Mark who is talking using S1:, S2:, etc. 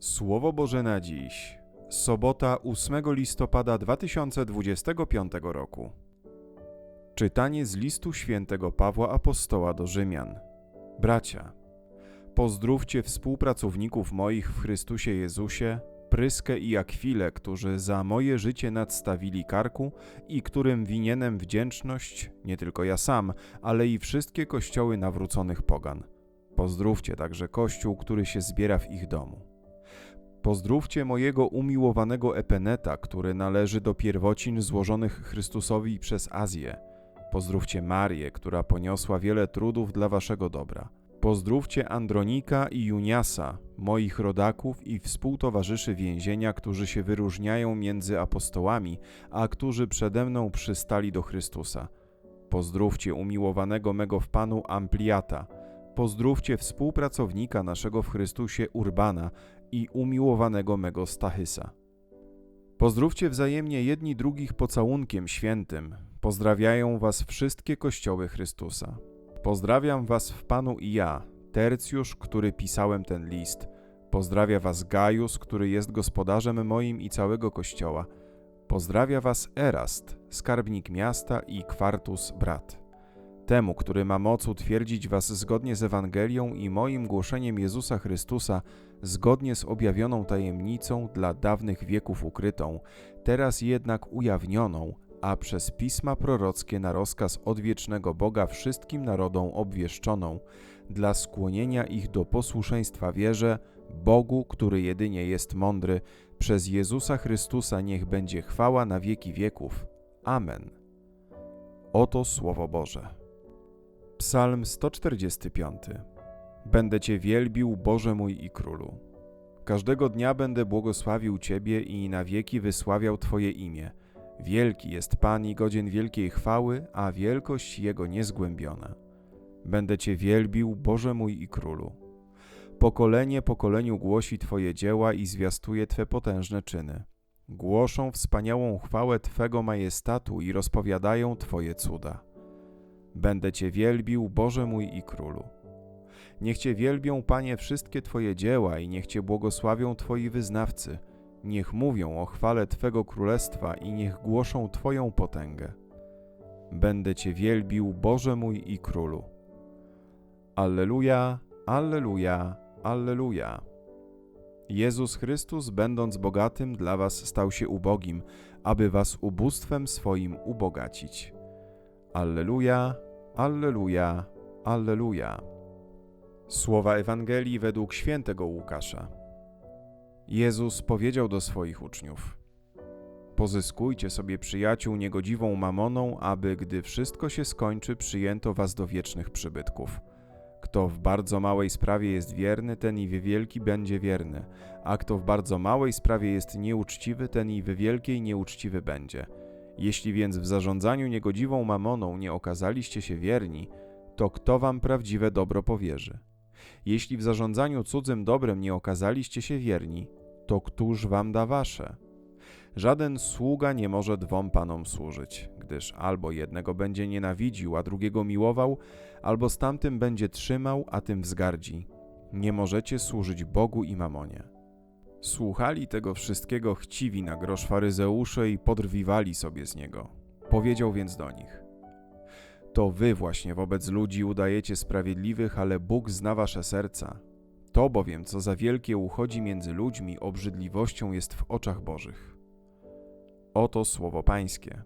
S1: Słowo Boże na dziś. Sobota 8 listopada 2025 roku. Czytanie z listu świętego Pawła Apostoła do Rzymian. Bracia, pozdrówcie współpracowników moich w Chrystusie Jezusie, Pryskę i Akwilę, którzy za moje życie nadstawili karku i którym winienem wdzięczność nie tylko ja sam, ale i wszystkie kościoły nawróconych pogan. Pozdrówcie także kościół, który się zbiera w ich domu. Pozdrówcie mojego umiłowanego Epeneta, który należy do pierwocin złożonych Chrystusowi przez Azję. Pozdrówcie Marię, która poniosła wiele trudów dla waszego dobra. Pozdrówcie Andronika i Juniasa, moich rodaków i współtowarzyszy więzienia, którzy się wyróżniają między apostołami, a którzy przede mną przystali do Chrystusa. Pozdrówcie umiłowanego mego w Panu Ampliata. Pozdrówcie współpracownika naszego w Chrystusie Urbana i umiłowanego mego Stachysa. Pozdrówcie wzajemnie jedni drugich pocałunkiem świętym. Pozdrawiają was wszystkie kościoły Chrystusa. Pozdrawiam was w Panu i ja, Tercjusz, który pisałem ten list. Pozdrawia was Gajus, który jest gospodarzem moim i całego kościoła. Pozdrawia was Erast, skarbnik miasta i Kwartus brat. Temu, który ma moc utwierdzić was zgodnie z Ewangelią i moim głoszeniem Jezusa Chrystusa, zgodnie z objawioną tajemnicą dla dawnych wieków ukrytą, teraz jednak ujawnioną, a przez pisma prorockie na rozkaz odwiecznego Boga wszystkim narodom obwieszczoną, dla skłonienia ich do posłuszeństwa wierze, Bogu, który jedynie jest mądry, przez Jezusa Chrystusa niech będzie chwała na wieki wieków. Amen. Oto Słowo Boże. Psalm 145. Będę Cię wielbił, Boże mój i Królu. Każdego dnia będę błogosławił Ciebie i na wieki wysławiał Twoje imię. Wielki jest Pan i godzien wielkiej chwały, a wielkość Jego niezgłębiona. Będę Cię wielbił, Boże mój i Królu. Pokolenie pokoleniu głosi Twoje dzieła i zwiastuje Twe potężne czyny. Głoszą wspaniałą chwałę Twego majestatu i rozpowiadają Twoje cuda. Będę Cię wielbił, Boże mój i Królu. Niech Cię wielbią, Panie, wszystkie Twoje dzieła i niech Cię błogosławią Twoi wyznawcy. Niech mówią o chwale Twego królestwa i niech głoszą Twoją potęgę. Będę Cię wielbił, Boże mój i Królu. Alleluja, Alleluja, Alleluja. Jezus Chrystus, będąc bogatym, dla Was stał się ubogim, aby Was ubóstwem swoim ubogacić. Alleluja, Alleluja, Alleluja. Słowa Ewangelii według świętego Łukasza. Jezus powiedział do swoich uczniów: Pozyskujcie sobie przyjaciół niegodziwą mamoną, aby gdy wszystko się skończy, przyjęto was do wiecznych przybytków. Kto w bardzo małej sprawie jest wierny, ten i wielki będzie wierny, a kto w bardzo małej sprawie jest nieuczciwy, ten i wielkiej nieuczciwy będzie. Jeśli więc w zarządzaniu niegodziwą mamoną nie okazaliście się wierni, to kto wam prawdziwe dobro powierzy? Jeśli w zarządzaniu cudzym dobrem nie okazaliście się wierni, to któż wam da wasze? Żaden sługa nie może dwom panom służyć, gdyż albo jednego będzie nienawidził, a drugiego miłował, albo z tamtym będzie trzymał, a tym wzgardzi. Nie możecie służyć Bogu i mamonie. Słuchali tego wszystkiego chciwi na grosz faryzeusze i podrwiwali sobie z niego. Powiedział więc do nich: To wy właśnie wobec ludzi udajecie sprawiedliwych, ale Bóg zna wasze serca. To bowiem, co za wielkie uchodzi między ludźmi, obrzydliwością jest w oczach Bożych. Oto słowo Pańskie.